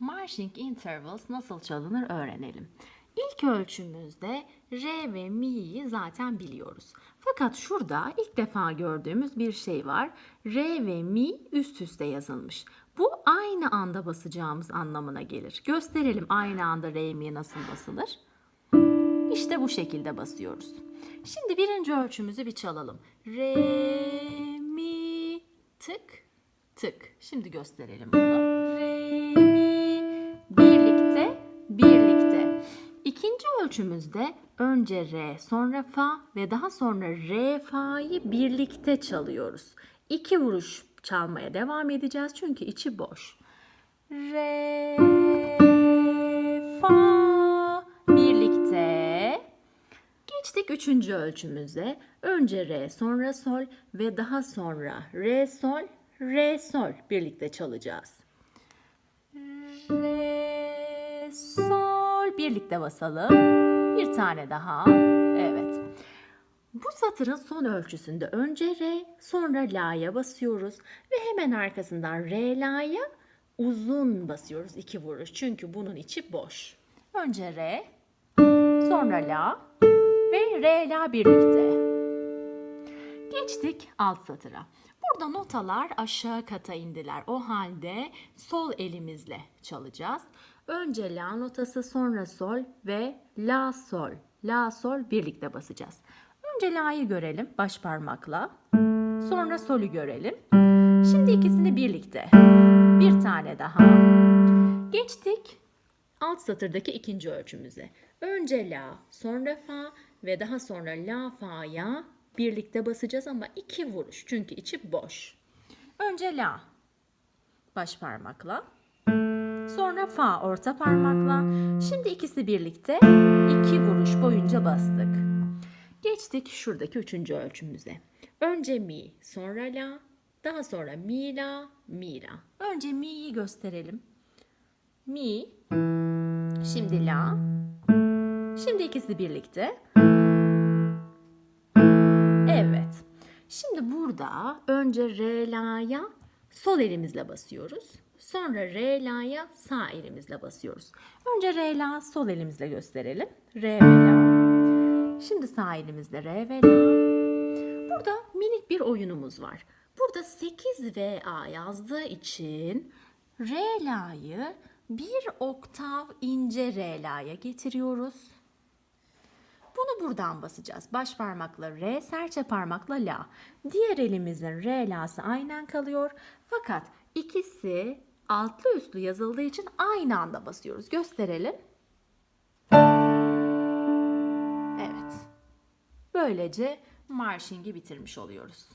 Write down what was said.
Marching intervals nasıl çalınır öğrenelim. İlk ölçümüzde re ve mi'yi zaten biliyoruz. Fakat şurada ilk defa gördüğümüz bir şey var. Re ve mi üst üste yazılmış. Bu aynı anda basacağımız anlamına gelir. Gösterelim aynı anda re mi nasıl basılır. İşte bu şekilde basıyoruz. Şimdi birinci ölçümüzü bir çalalım. Re, mi, tık, tık. Şimdi gösterelim bunu. Re, ölçümüzde önce re, sonra fa ve daha sonra re, fa'yı birlikte çalıyoruz. İki vuruş çalmaya devam edeceğiz çünkü içi boş. Re, fa, birlikte. Geçtik üçüncü ölçümüze. Önce re, sonra sol ve daha sonra re, sol, re, sol birlikte çalacağız. Re, sol birlikte basalım. Bir tane daha. Evet. Bu satırın son ölçüsünde önce re, sonra la'ya basıyoruz ve hemen arkasından re, la'ya uzun basıyoruz iki vuruş. Çünkü bunun içi boş. Önce re, sonra la ve re, la birlikte. Geçtik alt satıra. Burada notalar aşağı kata indiler. O halde sol elimizle çalacağız. Önce la notası sonra sol ve la sol. La sol birlikte basacağız. Önce la'yı görelim baş parmakla. Sonra solü görelim. Şimdi ikisini birlikte. Bir tane daha. Geçtik alt satırdaki ikinci ölçümüze. Önce la, sonra fa ve daha sonra la fa'ya birlikte basacağız ama iki vuruş çünkü içi boş. Önce la baş parmakla. Sonra fa orta parmakla. Şimdi ikisi birlikte iki vuruş boyunca bastık. Geçtik şuradaki üçüncü ölçümüze. Önce mi, sonra la, daha sonra mi la, mi la. Önce mi'yi gösterelim. Mi, şimdi la, şimdi ikisi birlikte. Evet. Şimdi burada önce re la'ya sol elimizle basıyoruz. Sonra re la'ya sağ elimizle basıyoruz. Önce re la sol elimizle gösterelim. Re ve la. Şimdi sağ elimizle re ve la. Burada minik bir oyunumuz var. Burada 8 ve A yazdığı için re la'yı bir oktav ince re la'ya getiriyoruz. Bunu buradan basacağız. Baş parmakla re, serçe parmakla la. Diğer elimizin re, la'sı aynen kalıyor. Fakat ikisi altlı üstlü yazıldığı için aynı anda basıyoruz. Gösterelim. Evet. Böylece marşingi bitirmiş oluyoruz.